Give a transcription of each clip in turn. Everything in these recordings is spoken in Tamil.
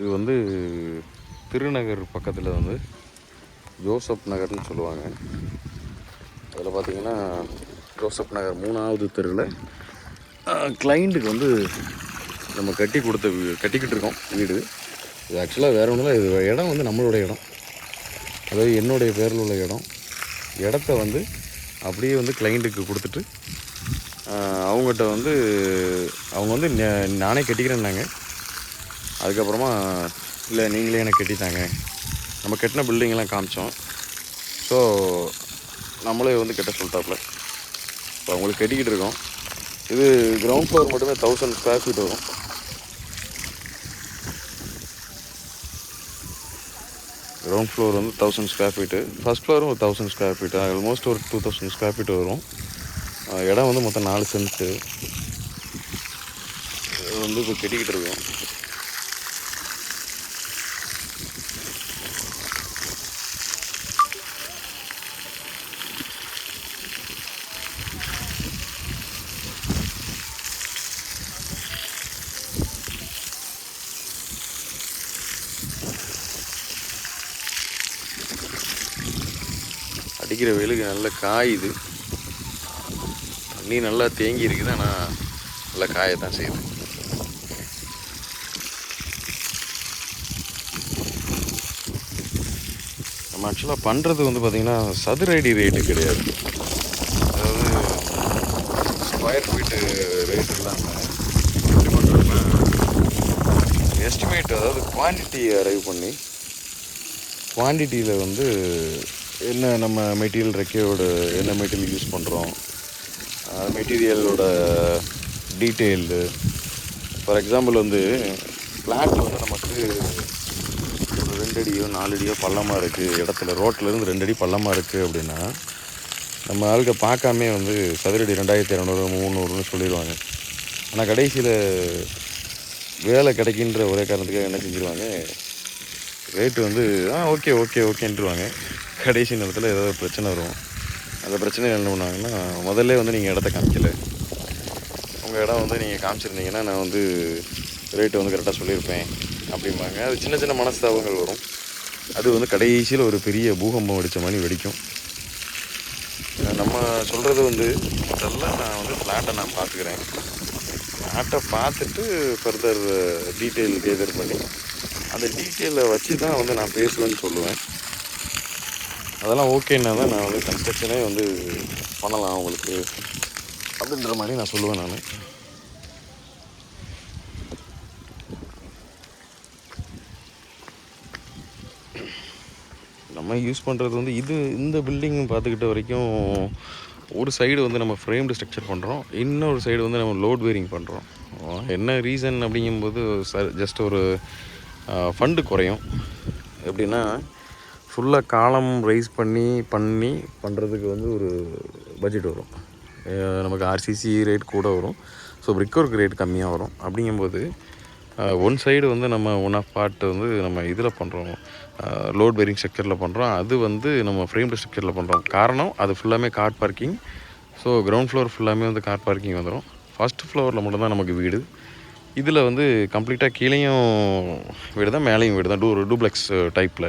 இது வந்து திருநகர் பக்கத்தில் வந்து ஜோசப் நகர்னு சொல்லுவாங்க. அதில் பார்த்தீங்கன்னா ஜோசப் நகர் மூணாவது தெருவில் கிளைண்ட்டுக்கு வந்து நம்ம கட்டி கொடுத்த வீ கட்டிக்கிட்டு இருக்கோம் வீடு. இது ஆக்சுவலாக வேறு ஒன்றும் இல்லை இது இடம் வந்து நம்மளோட இடம். அதாவது என்னுடைய பேரில் உள்ள இடம். இடத்த வந்து அப்படியே வந்து கிளைண்ட்டுக்கு கொடுத்துட்டு அவங்ககிட்ட வந்து அவங்க வந்து நானே கட்டிக்கிறேன்னாங்க. அதுக்கப்புறமா இல்லை நீங்களே எனக்கு கட்டித்தாங்க. நம்ம கட்டின பில்டிங்லாம் காமிச்சோம். ஸோ நம்மளே வந்து கட்ட சொல்லிட்டாப்புல. இப்போ அவங்களுக்கு கட்டிக்கிட்டு இருக்கோம். இது கிரவுண்ட் ஃப்ளோர் மட்டுமே தௌசண்ட் ஸ்கொயர் ஃபீட் வரும். கிரவுண்ட் ஃப்ளோர் வந்து தௌசண்ட் ஸ்கொயர் ஃபீட்டு ஃபஸ்ட் ஃப்ளோரும் ஒரு தௌசண்ட் ஸ்கொயர் ஃபீட்டு ஆல்மோஸ்ட் ஒரு டூ தௌசண்ட் ஸ்கொயர் ஃபீட் வரும். இடம் வந்து மொத்தம் நாலு சென்ட்டு வந்து இப்போ கட்டிக்கிட்டு இருக்கோம். அடிக்கிற வெயிலுக்கு நல்ல காயுது. தண்ணி நல்லா தேங்கி இருக்குது ஆனால் நல்லா காயத்தான் செய்யுது. நம்ம ஆக்சுவலாக பண்ணுறது வந்து பார்த்திங்கன்னா சதுர அடி ரேட்டு கிடையாது. அதாவது ஸ்கொயர் ஃபீட்டு ரேட் இல்லாமல் எப்படி பண்ணுறோம்னா எஸ்டிமேட் அதாவது குவான்டிட்டி அரைவ் பண்ணி குவான்டிட்டியில் வந்து என்ன நம்ம மெட்டீரியல் ரெக்கையோட என்ன மெட்டீரியல் யூஸ் பண்ணுறோம் மெட்டீரியலோட டீட்டெயில்டு ஃபார் எக்ஸாம்பிள் வந்து ஃப்ளாட் வந்து நமக்கு ஒரு ரெண்டு அடியோ நாலு அடியோ பள்ளமாக இருக்குது இடத்துல ரோட்டிலேருந்து ரெண்டு அடி பள்ளமாக இருக்குது அப்படின்னா நம்ம ஆளுக்கு பார்க்காமே வந்து சதுரடி ரெண்டாயிரத்தி இரநூறு முந்நூறுன்னு சொல்லிடுவாங்க. ஆனால் கடைசியில் வேலை கிடைக்கின்ற ஒரே காரணத்துக்காக என்ன செஞ்சிருவாங்க? ரேட்டு வந்து ஆ ஓகே ஓகே ஓகேன்ட்டுருவாங்க கடைசி நேரத்தில் ஏதாவது பிரச்சனை வரும். அந்த பிரச்சனை என்ன பண்ணுவாங்கன்னா முதல்ல வந்து நீங்கள் இடத்த காமிக்கல. உங்கள் இடம் வந்து நீங்கள் காமிச்சிருந்தீங்கன்னா நான் வந்து ரேட்டு வந்து கரெக்டாக சொல்லியிருப்பேன் அப்படிம்பாங்க. அது சின்ன சின்ன மனஸ்தாபங்கள் வரும். அது வந்து கடைசியில் ஒரு பெரிய பூகம்பம் அடித்த மாதிரி வெடிக்கும். நம்ம சொல்கிறது வந்து முதல்ல நான் வந்து ஃப்ளாட்டை நான் பார்த்துக்கிறேன். ஃப்ளாட்டை பார்த்துட்டு ஃபர்தர் டீட்டெயில் கேதர் பண்ணி அந்த டீட்டெயிலை வச்சு தான் வந்து நான் பேசுவேன்னு சொல்லுவேன். அதெல்லாம் ஓகேன்னா தான் நான் வந்து கன்ஸ்ட்ரக்ஷனே வந்து பண்ணலாம் உங்களுக்கு. அப்படின்ற மாதிரி நான் சொல்லுவேன் நான். நம்ம யூஸ் பண்ணுறது வந்து இது இந்த பில்டிங் பார்த்துக்கிட்ட வரைக்கும் ஒரு சைடு வந்து நம்ம ஃப்ரேம்டு ஸ்ட்ரக்சர் பண்ணுறோம் இன்னொரு சைடு வந்து நம்ம லோட் வேரிங் பண்ணுறோம் என்ன ரீசன் அப்படிங்கும்போது ஜஸ்ட் ஒரு ஃபண்டு குறையும். எப்படின்னா ஃபுல்லாக காலம் ரைஸ் பண்ணி பண்ணி பண்ணுறதுக்கு வந்து ஒரு பட்ஜெட் வரும். நமக்கு ஆர்சிசி ரேட் கூட வரும். ஸோ பிரிக் ஒர்க் ரேட் கம்மியாக வரும். அப்படிங்கும்போது ஒன் சைடு வந்து நம்ம ஒன் ஆஃப் பார்ட் வந்து நம்ம இதில் பண்ணுறோம் லோட் பேரிங் ஸ்ட்ரக்சரில் பண்ணுறோம் அது வந்து நம்ம ஃப்ரேம்டு ஸ்ட்ரக்சரில் பண்ணுறோம் காரணம் அது ஃபுல்லாமே car parking so ground floor ஃபுல்லாமே வந்து கார் பார்க்கிங் வந்துடும் ஃபஸ்ட் ஃப்ளோரில் மட்டும்தான் நமக்கு வீடு. இதில் வந்து கம்ப்ளீட்டாக கீழேயும் வீடு தான் மேலேயும் வீடு தான் டூ டூப்ளெக்ஸ் டைப்பில்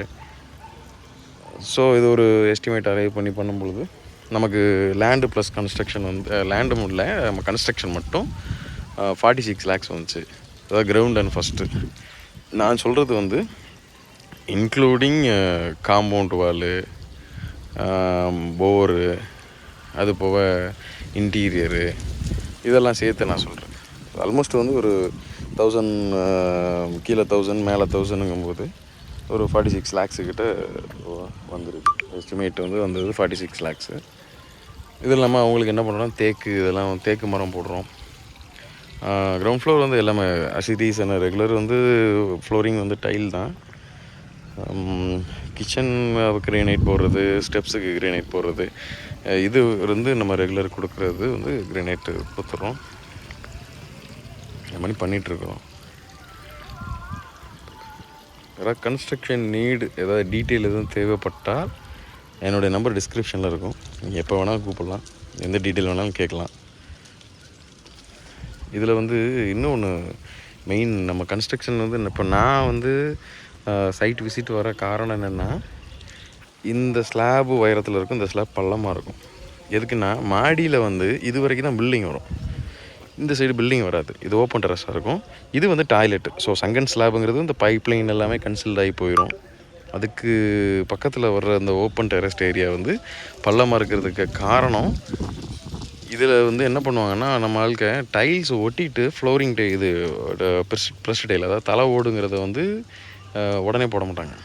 ஸோ இது ஒரு எஸ்டிமேட் அரைவ் பண்ணி பண்ணும்பொழுது நமக்கு லேண்டு ப்ளஸ் கன்ஸ்ட்ரக்ஷன் வந்து லேண்டும் இல்லை நம்ம கன்ஸ்ட்ரக்ஷன் மட்டும் ஃபார்ட்டி சிக்ஸ் லேக்ஸ் வந்துச்சு. அதாவது கிரவுண்ட் அண்ட் ஃபஸ்ட்டு நான் சொல்கிறது வந்து இன்க்ளூடிங் காம்பவுண்ட் வாலு போரு அது போக இன்டீரியரு இதெல்லாம் சேர்த்து நான் சொல்கிறேன் ஆல்மோஸ்ட் வந்து ஒரு தௌசண்ட் கீழே தௌசண்ட் மேலே தௌசண்ட்ங்கும்போது ஒரு ஃபார்ட்டி சிக்ஸ் லேக்ஸு கிட்ட வந்துருக்கு. எஸ்டிமேட் வந்து வந்தது ஃபார்ட்டி சிக்ஸ் லேக்ஸு இது இல்லாமல் அவங்களுக்கு என்ன பண்ணுறோம்? தேக்கு இதெல்லாம் தேக்கு மரம் போடுறோம். கிரவுண்ட் ஃப்ளோர் வந்து எல்லாமே அசிதீஸ் என்ன ரெகுலர் வந்து ஃப்ளோரிங் வந்து டைல் தான். கிச்சன் கிரேனைட் போடுறது ஸ்டெப்ஸுக்கு கிரேனைட் போடுறது. இது வந்து நம்ம ரெகுலர் கொடுக்குறது வந்து கிரேனைட்டு கொடுத்துட்றோம். இந்த மாதிரி பண்ணிகிட்ருக்குறோம் ஏதாவது கன்ஸ்ட்ரக்ஷன் நீடு ஏதாவது டீட்டெயில் எதுவும் தேவைப்பட்டால் என்னுடைய நம்பர் டிஸ்கிரிப்ஷனில் இருக்கும். நீங்கள் எப்போ வேணாலும் கூப்பிடலாம். எந்த டீட்டெயில் வேணாலும் கேட்கலாம். இதில் வந்து இன்னொன்று மெயின் நம்ம கன்ஸ்ட்ரக்ஷன் வந்து இப்போ நான் வந்து சைட் விசிட் வர காரணம் என்னென்னா இந்த ஸ்லாப் உயரத்தில் இருக்கும் இந்த ஸ்லாப் பள்ளமாக இருக்கும். எதுக்குன்னா மாடியில் வந்து இது வரைக்கும் தான் பில்டிங் வரும். இந்த சைடு பில்டிங் வராது. இது ஓப்பன் டெரஸாக இருக்கும். இது வந்து டாய்லெட் ஸோ சங்கன் ஸ்லாபுங்கிறது இந்த பைப் லைன் எல்லாமே கன்சில்ட் ஆகி போயிடும் அதுக்கு பக்கத்தில் வர்ற அந்த ஓப்பன் டெரஸ்ட் ஏரியா வந்து பள்ளமாக இருக்கிறதுக்கு காரணம் இதில் வந்து என்ன பண்ணுவாங்கன்னா நம்ம ஆளுக்க டைல்ஸ் ஒட்டிட்டு ஃப்ளோரிங் டை இது ப்ரெஸ் ப்ரெஸ் டைல் அதாவது தலை ஓடுங்கிறத வந்து உடனே போட மாட்டாங்க.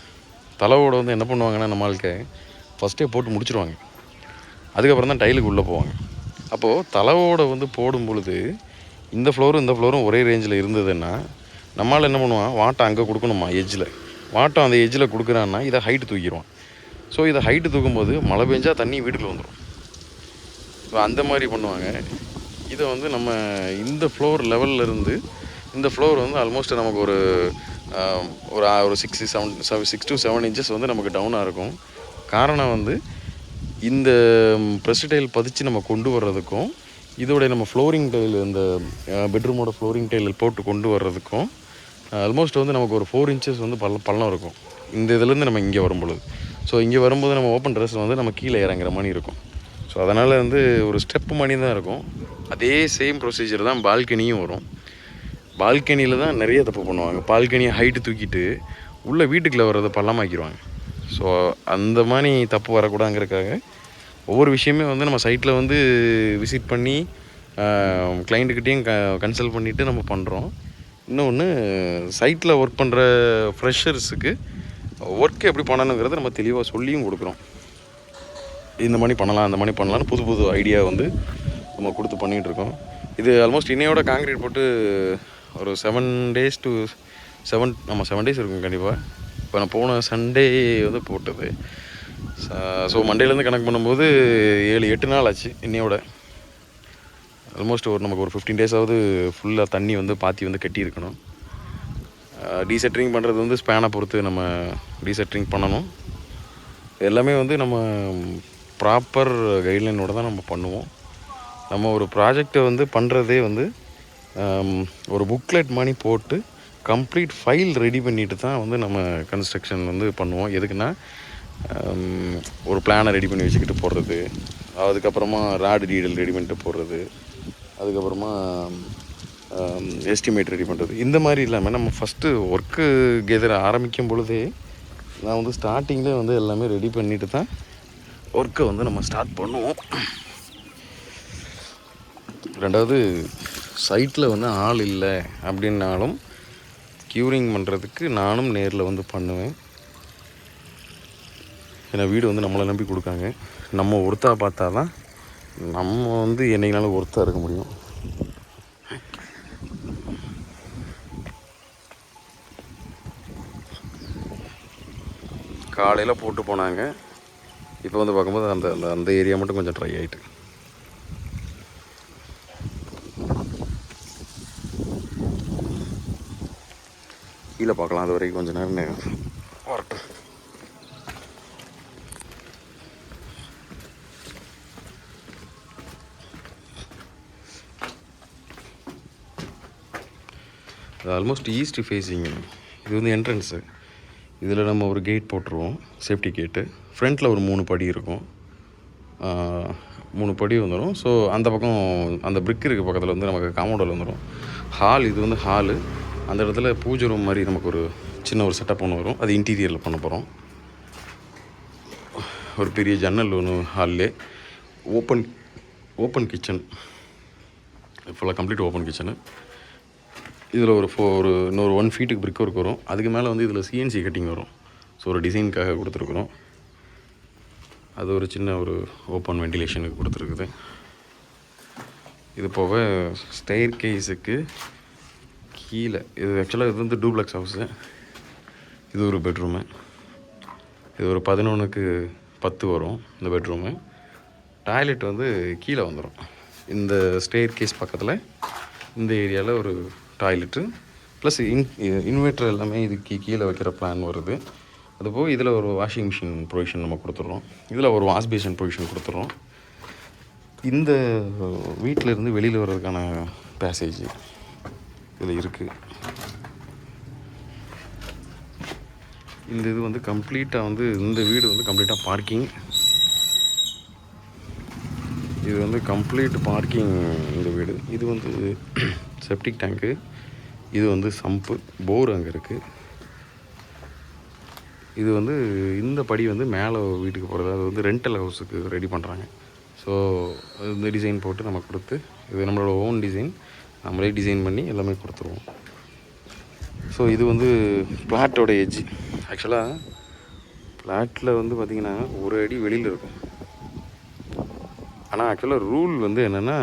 தலை ஓடு வந்து என்ன பண்ணுவாங்கன்னா நம்ம ஆளுக்க ஃபஸ்ட்டே போட்டு முடிச்சுருவாங்க. அதுக்கப்புறம் தான் டைலுக்கு உள்ளே போவாங்க. அப்போது தலவோட வந்து போடும் பொழுது இந்த ஃப்ளோரும் இந்த ஃப்ளோரும் ஒரே ரேஞ்சில் இருந்ததுன்னா நம்மளால் என்ன பண்ணுவான்? வாட்டம் அங்கே கொடுக்கணுமா? எஜ்ஜில் வாட்டம் அந்த எஜ்ஜில் கொடுக்குறான்னா இதை ஹைட்டு தூக்கிடுவான். ஸோ இதை ஹைட்டு தூக்கும்போது மழை பெஞ்சால் தண்ணி வீட்டுக்குள்ள வந்துடும் ஸோ அந்த மாதிரி பண்ணுவாங்க. இதை வந்து நம்ம இந்த ஃப்ளோர் லெவலில் இருந்து இந்த ஃப்ளோர் வந்து ஆல்மோஸ்ட் நமக்கு ஒரு ஒரு ஒரு six seven seven six to seven inches வந்து நமக்கு டவுனாக இருக்கும். காரணம் வந்து இந்த ப்ரெஸ் டைல் பதிச்சு நம்ம கொண்டு வர்றதுக்கும் இதோடைய நம்ம ஃப்ளோரிங் டைல் இந்த பெட்ரூமோட ஃப்ளோரிங் டைல் போட்டு கொண்டு வர்றதுக்கும் ஆல்மோஸ்ட் வந்து நமக்கு ஒரு ஃபோர் இன்ச்சஸ் வந்து பள்ள பள்ளம் இருக்கும். இந்த இதுலேருந்து நம்ம இங்கே வரும்பொழுது. ஸோ இங்கே வரும்போது நம்ம ஓப்பன் ட்ரெஸ் வந்து நம்ம கீழே இறங்குற மாதிரி இருக்கும். ஸோ அதனால் வந்து ஒரு ஸ்டெப்பு மாதிரி தான் இருக்கும். அதே சேம் ப்ரொசீஜர் தான் பால்கனியும் வரும். பால்கனியில் தான் நிறைய தப்பு பண்ணுவாங்க. பால்கனியை ஹைட்டு தூக்கிட்டு உள்ளே வீட்டுக்குள்ளே வர்றதை பள்ளமாக்கிடுவாங்க ஸோ அந்த மாதிரி தப்பு வரக்கூடாதுங்கிறதுக்காக ஒவ்வொரு விஷயமே வந்து நம்ம சைட்டில் வந்து விசிட் பண்ணி கிளைண்ட்டுக்கிட்டேயும் க கன்சல்ட் பண்ணிவிட்டு நம்ம பண்ணுறோம் இன்னொன்று சைட்டில் ஒர்க் பண்ணுற ஃப்ரெஷர்ஸுக்கு ஒர்க் எப்படி பண்ணணுங்கிறத நம்ம தெளிவாக சொல்லியும் கொடுக்குறோம். இந்த மாதிரி பண்ணலாம் அந்த மாதிரி பண்ணலாம்னு புது புது ஐடியா வந்து நம்ம கொடுத்து பண்ணிகிட்ருக்கோம் இது ஆல்மோஸ்ட் இன்னையோட காங்கிரீட் போட்டு ஒரு செவன் டேஸ் டு செவன் நம்ம செவன் டேஸ் இருக்கும் கண்டிப்பாக இப்போ நான் போன சண்டே வந்து போட்டது. ஸோ மண்டேலேருந்து கணக்கு பண்ணும்போது ஏழு எட்டு நாள் ஆச்சு இன்னையோட. ஆல்மோஸ்ட் ஒரு நமக்கு ஒரு ஃபிஃப்டீன் டேஸாவது ஃபுல்லாக தண்ணி வந்து பாத்தி வந்து கட்டியிருக்கணும் டீசெட்ரிங் பண்ணுறது வந்து ஸ்பேனை பொறுத்து நம்ம டீசெட்ரிங் பண்ணணும். எல்லாமே வந்து நம்ம ப்ராப்பர் கைட்லைனோட தான் நம்ம பண்ணுவோம். நம்ம ஒரு ப்ராஜெக்டை வந்து பண்ணுறதே வந்து ஒரு புக்லெட் மாதிரி போட்டு கம்ப்ளீட் ஃபைல் ரெடி பண்ணிட்டு தான் வந்து நம்ம கன்ஸ்ட்ரக்ஷன் வந்து பண்ணுவோம். எதுக்குன்னா ஒரு பிளானை ரெடி பண்ணி வச்சுக்கிட்டு போடுறது அதுக்கப்புறமா ராடு டீடல் ரெடி பண்ணிட்டு போடுறது அதுக்கப்புறமா எஸ்டிமேட் ரெடி பண்ணுறது இந்த மாதிரி இல்லாமல் நம்ம ஃபஸ்ட்டு ஒர்க்கு கெதர் ஆரம்பிக்கும் பொழுதே நான் வந்து ஸ்டார்டிங்கில் வந்து எல்லாமே ரெடி பண்ணிட்டு தான் ஒர்க்கை வந்து நம்ம ஸ்டார்ட் பண்ணுவோம். ரெண்டாவது சைட்டில் வந்து ஆள் இல்லை அப்படின்னாலும் க்யூரிங் பண்ணுறதுக்கு நானும் நேரில் வந்து பண்ணுவேன். ஏன்னா வீடு வந்து நம்மளை நம்பி கொடுக்காங்க. நம்ம ஒருத்தா பார்த்தா தான் நம்ம வந்து என்னைக்குனாலும் ஒருத்தா இருக்க முடியும். காலையில் போட்டு போனாங்க. இப்போ வந்து பார்க்கும்போது அந்த அந்த அந்த ஏரியா மட்டும் கொஞ்சம் ட்ரை ஆகிட்டு கீழே பார்க்கலாம் அது வரைக்கும் கொஞ்சம் நேரம் வரட்டும் அது ஆல்மோஸ்ட் ஈஸ்ட் ஃபேஸிங் இது வந்து என்ட்ரன்ஸு இதில் நம்ம ஒரு கேட் போட்டுருவோம் சேஃப்டி கேட்டு ஃப்ரண்ட்டில் ஒரு மூணு படி இருக்கும். மூணு படி வந்துடும் ஸோ அந்த பக்கம் அந்த பிரிக் இருக்க பக்கத்தில் வந்து நமக்கு காம்பவுண்டில் வந்துடும் ஹால் இது வந்து ஹாலு அந்த இடத்துல பூஜை ரூம் மாதிரி நமக்கு ஒரு சின்ன ஒரு செட்டப் ஒன்று வரும். அது இன்டீரியரில் பண்ண போகிறோம் ஒரு பெரிய ஜன்னல் ஒன்று ஹால்லே ஓப்பன் ஓப்பன் கிச்சன் ஃபுல்லாக கம்ப்ளீட் ஓப்பன் கிச்சனு இதில் ஒரு ஃபோ ஒரு இன்னொரு ஒன் ஃபீட்டுக்கு பிரிக் ஒர்க் வரும். அதுக்கு மேலே வந்து இதில் சிஎன்சி கட்டிங் வரும். ஸோ ஒரு டிசைனுக்காக கொடுத்துருக்குறோம். அது ஒரு சின்ன ஒரு ஓப்பன் வெண்டிலேஷனுக்கு கொடுத்துருக்குது. இது போக ஸ்டெயர் கேஸுக்கு கீழே. இது ஆக்சுவலாக இது வந்து டூப்ளெக்ஸ் ஹவுஸு இது ஒரு பெட்ரூமு இது ஒரு பதினொன்றுக்கு பத்து வரும் இந்த பெட்ரூமு டாய்லெட் வந்து கீழே வந்துடும் இந்த ஸ்டேர் கேஸ் பக்கத்தில் இந்த ஏரியாவில் ஒரு டாய்லெட்டு ப்ளஸ் இன் இன்வெர்ட்டர் எல்லாமே இதுக்கு கீழே வைக்கிற பிளான் வருது. அதுபோக இதில் ஒரு வாஷிங் மிஷின் ப்ரொவிஷன் நம்ம கொடுத்துட்றோம் இதில் ஒரு வாஷ் பேஷன் ப்ரொவிஷன் கொடுத்துட்றோம் இந்த வீட்டில் இருந்து வெளியில் வர்றதுக்கான பேசேஜ் இதில் இருக்குது இந்த இது வந்து கம்ப்ளீட்டாக வந்து இந்த வீடு வந்து கம்ப்ளீட்டாக பார்க்கிங். இது வந்து கம்ப்ளீட் பார்க்கிங் இந்த வீடு. இது வந்து செப்டிக் டேங்க்கு. இது வந்து சம்பு போர் அங்கே இருக்குது இது வந்து இந்த படி வந்து மேலே வீட்டுக்கு போகிறது அது வந்து ரெண்டல் ஹவுஸுக்கு ரெடி பண்ணுறாங்க ஸோ இந்த டிசைன் போட்டு நம்ம கொடுத்து இது நம்மளோட ஓன் டிசைன் நம்மளே டிசைன் பண்ணி எல்லாமே கொடுத்துருவோம். ஸோ இது வந்து பிளாட்டோட எட்ஜ் ஆக்சுவலாக பிளாட்டில் வந்து பார்த்திங்கன்னா ஒரு அடி வெளியில் இருக்கும். ஆனால் ஆக்சுவலாக ரூல் வந்து என்னென்னா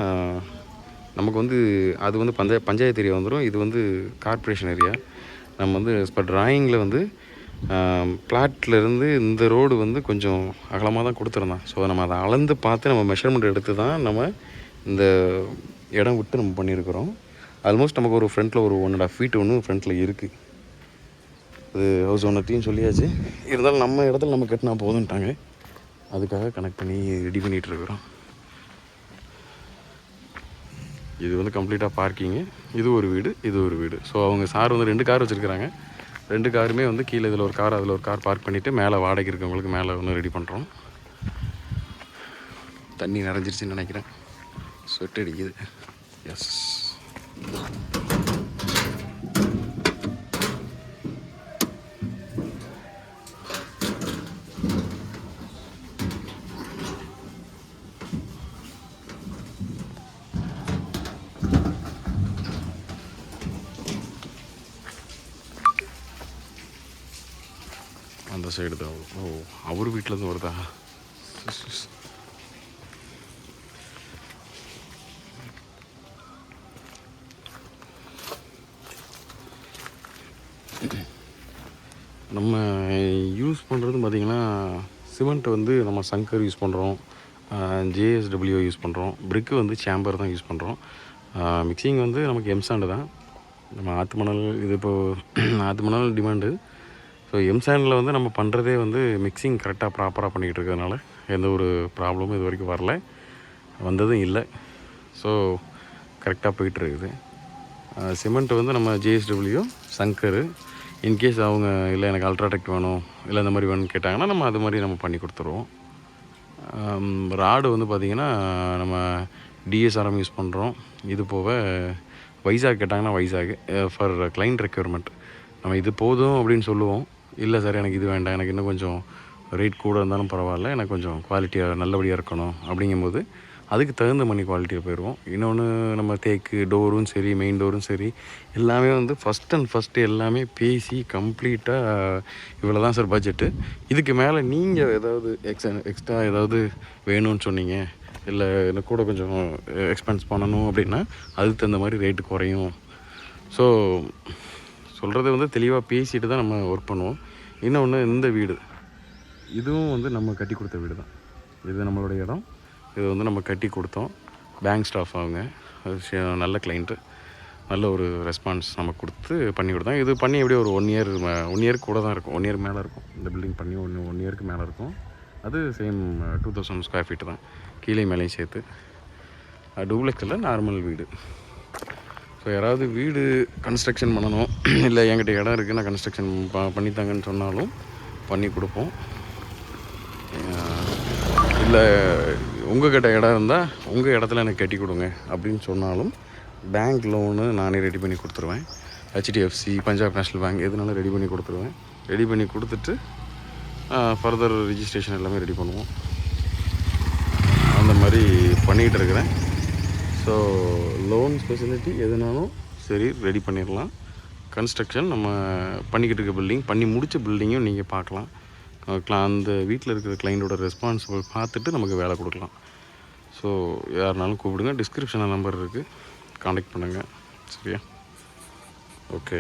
நமக்கு வந்து அது வந்து பஞ்சாய பஞ்சாயத்து ஏரியா வந்துடும் இது வந்து கார்ப்பரேஷன் ஏரியா நம்ம வந்து இப்போ ட்ராயிங்கில் வந்து பிளாட்ல இருந்து இந்த ரோடு வந்து கொஞ்சம் அகலமாக தான் கொடுத்துருந்தான். ஸோ நம்ம அதை அளந்து பார்த்து நம்ம மெஷர்மெண்ட் எடுத்து தான் நம்ம இந்த இடம் விட்டு நம்ம பண்ணியிருக்கிறோம். ஆல்மோஸ்ட் நமக்கு ஒரு ஃப்ரண்ட்டில் ஒரு ஒன் அண்ட் ஆஃப் ஃபீட் ஒன்று ஃப்ரண்ட்டில் இருக்குது அது ஹவுஸ் ஓனர்ட்டையும் சொல்லியாச்சு. இருந்தாலும் நம்ம இடத்துல நம்ம கட்டினா போதுன்ட்டாங்க அதுக்காக கனெக்ட் பண்ணி ரெடி பண்ணிகிட்ருக்குறோம் இது வந்து கம்ப்ளீட்டாக பார்க்கிங்கு இது ஒரு வீடு இது ஒரு வீடு. ஸோ அவங்க சார் வந்து ரெண்டு கார் வச்சுருக்கிறாங்க. ரெண்டு காருமே வந்து கீழே இதில் ஒரு கார் அதில் ஒரு கார் பார்க் பண்ணிவிட்டு மேலே வாடகை இருக்கவங்களுக்கு மேலே ஒன்று ரெடி பண்ணுறோம் தண்ணி நிறைஞ்சிருச்சுன்னு நினைக்கிறேன். ஸ்வெட் அடிக்குது எஸ் அந்த சைடு தான் ஓ அவர் வீட்டிலேருந்து வருதா நம்ம யூஸ் பண்ணுறது பார்த்திங்கன்னா சிமெண்ட்டை வந்து நம்ம சங்கர் யூஸ் பண்ணுறோம் ஜேஎஸ்டபிள்யூ யூஸ் பண்ணுறோம் பிரிக்கு வந்து சேம்பர் தான் யூஸ் பண்ணுறோம் மிக்சிங் வந்து நமக்கு எம்சாண்டு தான். நம்ம ஆற்று மணல் இது இப்போது ஆற்று மணல் டிமாண்டு ஸோ எம்சாண்டில் வந்து நம்ம பண்ணுறதே வந்து மிக்சிங் கரெக்டாக ப்ராப்பராக பண்ணிக்கிட்டு இருக்கிறதுனால எந்த ஒரு ப்ராப்ளமும் இது வரைக்கும் வரல. வந்ததும் இல்லை. ஸோ கரெக்டாக போயிட்டுருக்குது சிமெண்ட் வந்து நம்ம ஜேஎஸ்டபிள்யூ சங்கரு இன்கேஸ் அவங்க இல்லை எனக்கு அல்ட்ராடெக் வேணும் இல்லை இந்த மாதிரி வேணும்னு கேட்டாங்கன்னா நம்ம அது மாதிரி நம்ம பண்ணி கொடுத்துருவோம். ராடு வந்து பார்த்திங்கன்னா நம்ம டிஎஸ்ஆர்எம் யூஸ் பண்ணுறோம் இது போக வைசாக் கேட்டாங்கன்னா வைசாக் ஃபார் கிளைண்ட் ரெக்யூர்மெண்ட் நம்ம இது போதும் அப்படின்னு சொல்லுவோம். இல்லை சார் எனக்கு இது வேண்டாம். எனக்கு இன்னும் கொஞ்சம் ரேட் கூட இருந்தாலும் பரவாயில்ல. எனக்கு கொஞ்சம் குவாலிட்டியாக நல்லபடியாக இருக்கணும். அப்படிங்கும்போது அதுக்கு தகுந்த மணி குவாலிட்டியில் போயிடுவோம். இன்னொன்று நம்ம தேக்கு டோரும் சரி மெயின் டோரும் சரி எல்லாமே வந்து ஃபஸ்ட் அண்ட் ஃபஸ்ட்டு எல்லாமே பேசி கம்ப்ளீட்டாக இவ்வளோ தான் சார் பட்ஜெட்டு இதுக்கு மேலே நீங்கள் ஏதாவது எக்ஸ்ட்ரா எக்ஸ்ட்ரா ஏதாவது வேணும்னு சொன்னீங்க இல்லை எனக்கு கூட கொஞ்சம் எக்ஸ்பென்ஸ் பண்ணணும் அப்படின்னா அதுக்கு தகுந்த மாதிரி ரேட்டு குறையும். ஸோ சொல்கிறது வந்து தெளிவாக பேசிட்டு தான் நம்ம ஒர்க் பண்ணுவோம். இன்னொன்று இந்த வீடு. இதுவும் வந்து நம்ம கட்டி கொடுத்த வீடு தான் இது நம்மளுடைய இடம். இது வந்து நம்ம கட்டி கொடுத்தோம். பேங்க் ஸ்டாஃப் அவங்க. அது நல்ல கிளைண்ட்டு நல்ல ஒரு ரெஸ்பான்ஸ் நம்ம கொடுத்து பண்ணி கொடுத்தோம். இது பண்ணி எப்படியும் ஒரு ஒன் இயர் ஒன் இயர் கூட தான் இருக்கும். ஒன் இயர் மேலே இருக்கும். இந்த பில்டிங் பண்ணி ஒன் ஒன் இயருக்கு மேலே இருக்கும். அது same two thousand square feet தான். கீழே மேலேயும் சேர்த்து. டூப்ளெக்ஸில் நார்மல் வீடு. ஸோ யாராவது வீடு கன்ஸ்ட்ரக்ஷன் பண்ணணும். இல்லை என்கிட்ட இடம் இருக்குது நான் கன்ஸ்ட்ரக்ஷன் ப பண்ணித்தாங்கன்னு சொன்னாலும் பண்ணி கொடுப்போம். இல்லை உங்கள்கிட்ட இடம் இருந்தால் உங்கள் இடத்துல எனக்கு கட்டி கொடுங்க அப்படின்னு சொன்னாலும் பேங்க் லோனு நானே ரெடி பண்ணி கொடுத்துருவேன். ஹெச்டிஎஃப்சி பஞ்சாப் நேஷ்னல் பேங்க் எதுனாலும் ரெடி பண்ணி கொடுத்துருவேன். ரெடி பண்ணி கொடுத்துட்டு ஃபர்தர் ரிஜிஸ்ட்ரேஷன் எல்லாமே ரெடி பண்ணுவோம். அந்த மாதிரி பண்ணிகிட்டு இருக்கிறேன். ஸோ லோன் ஃபெசிலிட்டி எதுனாலும் சரி ரெடி பண்ணிடலாம். கன்ஸ்ட்ரக்ஷன் நம்ம பண்ணிக்கிட்டு இருக்க பில்டிங் பண்ணி முடித்த பில்டிங்கும் நீங்கள் பார்க்கலாம். அந்த வீட்டில் இருக்கிற கிளைண்ட்டோட ரெஸ்பான்சிபிள் பார்த்துட்டு நமக்கு வேலை கொடுக்கலாம். ஸோ யாருனாலும் கூப்பிடுங்க. டிஸ்கிரிப்ஷனில் நம்பர் இருக்குது காண்டாக்ட் பண்ணுங்கள் சரியா? ஓகே